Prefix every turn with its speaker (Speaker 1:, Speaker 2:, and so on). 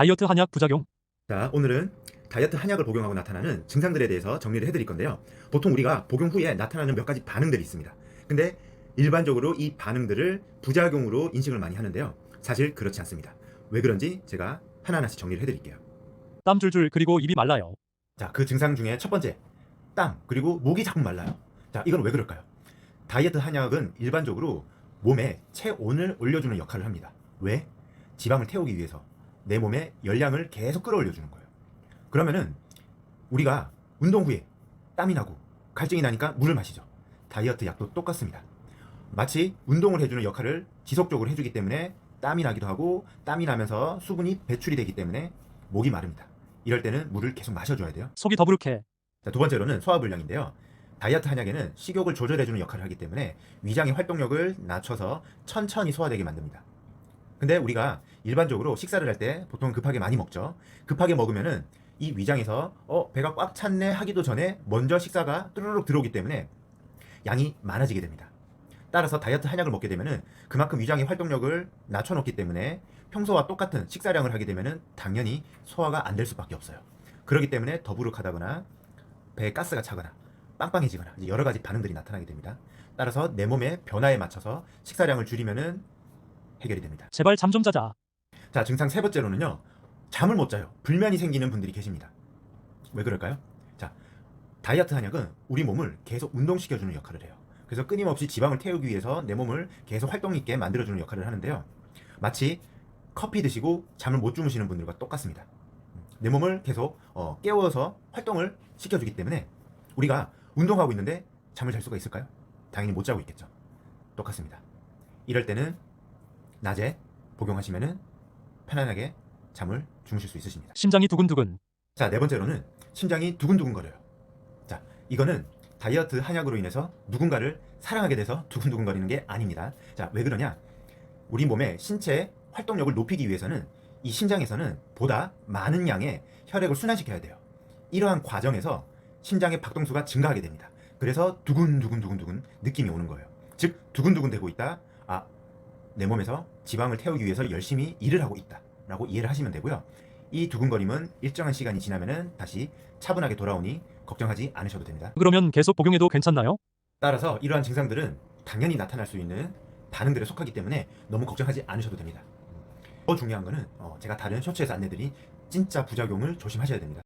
Speaker 1: 다이어트 한약 부작용.
Speaker 2: 자, 오늘은 다이어트 한약을 복용하고 나타나는 증상들에 대해서 정리를 해드릴 건데요. 보통 우리가 복용 후에 나타나는 몇 가지 반응들이 있습니다. 근데 일반적으로 이 반응들을 부작용으로 인식을 많이 하는데요. 사실 그렇지 않습니다. 왜 그런지 제가 하나하나씩 정리를 해드릴게요.
Speaker 1: 땀 줄줄 그리고 입이 말라요.
Speaker 2: 자, 그 증상 중에 첫 번째, 땀, 그리고 목이 자꾸 말라요. 자, 이건 왜 그럴까요? 다이어트 한약은 일반적으로 몸에 체온을 올려주는 역할을 합니다. 왜? 지방을 태우기 위해서 내 몸에 열량을 계속 끌어올려 주는 거예요. 그러면은 우리가 운동 후에 땀이 나고 갈증이 나니까 물을 마시죠. 다이어트 약도 똑같습니다. 마치 운동을 해주는 역할을 지속적으로 해주기 때문에 땀이 나기도 하고 땀이 나면서 수분이 배출이 되기 때문에 목이 마릅니다. 이럴 때는 물을 계속 마셔줘야 돼요.
Speaker 1: 속이 더부룩해.
Speaker 2: 자, 두 번째로는 소화불량인데요. 다이어트 한약에는 식욕을 조절해주는 역할을 하기 때문에 위장의 활동력을 낮춰서 천천히 소화되게 만듭니다. 근데 우리가 일반적으로 식사를 할 때 보통 급하게 많이 먹죠. 급하게 먹으면은 이 위장에서 어 배가 꽉 찼네 하기도 전에 먼저 식사가 뚜루룩 들어오기 때문에 양이 많아지게 됩니다. 따라서 다이어트 한약을 먹게 되면은 그만큼 위장의 활동력을 낮춰놓기 때문에 평소와 똑같은 식사량을 하게 되면은 당연히 소화가 안 될 수밖에 없어요. 그렇기 때문에 더부룩하다거나 배에 가스가 차거나 빵빵해지거나 여러 가지 반응들이 나타나게 됩니다. 따라서 내 몸의 변화에 맞춰서 식사량을 줄이면은 해결이 됩니다.
Speaker 1: 제발 잠 좀 자자.
Speaker 2: 자, 증상 세 번째로는요. 잠을 못 자요. 불면이 생기는 분들이 계십니다. 왜 그럴까요? 자, 다이어트 한약은 우리 몸을 계속 운동시켜주는 역할을 해요. 그래서 끊임없이 지방을 태우기 위해서 내 몸을 계속 활동 있게 만들어주는 역할을 하는데요. 마치 커피 드시고 잠을 못 주무시는 분들과 똑같습니다. 내 몸을 계속 어, 깨워서 활동을 시켜주기 때문에 우리가 운동하고 있는데 잠을 잘 수가 있을까요? 당연히 못 자고 있겠죠. 똑같습니다. 이럴 때는 낮에 복용하시면은 편안하게 잠을 주무실 수 있으십니다.
Speaker 1: 심장이 두근두근.
Speaker 2: 자, 네 번째로는 심장이 두근두근거려요. 자, 이거는 다이어트 한약으로 인해서 누군가를 사랑하게 돼서 두근두근거리는 게 아닙니다. 자, 왜 그러냐? 우리 몸의 신체 활동력을 높이기 위해서는 이 심장에서는 보다 많은 양의 혈액을 순환시켜야 돼요. 이러한 과정에서 심장의 박동수가 증가하게 됩니다. 그래서 두근두근두근두근 느낌이 오는 거예요. 즉, 두근두근 되고 있다. 아, 내 몸에서 지방을 태우기 위해서 열심히 일을 하고 있다. 라고 이해를 하시면 되고요. 이 두근거림은 일정한 시간이 지나면은 다시 차분하게 돌아오니 걱정하지 않으셔도 됩니다.
Speaker 1: 그러면 계속 복용해도 괜찮나요?
Speaker 2: 따라서 이러한 증상들은 당연히 나타날 수 있는 반응들에 속하기 때문에 너무 걱정하지 않으셔도 됩니다. 더 중요한 거는 어, 제가 다른 쇼츠에서 안내드린 진짜 부작용을 조심하셔야 됩니다.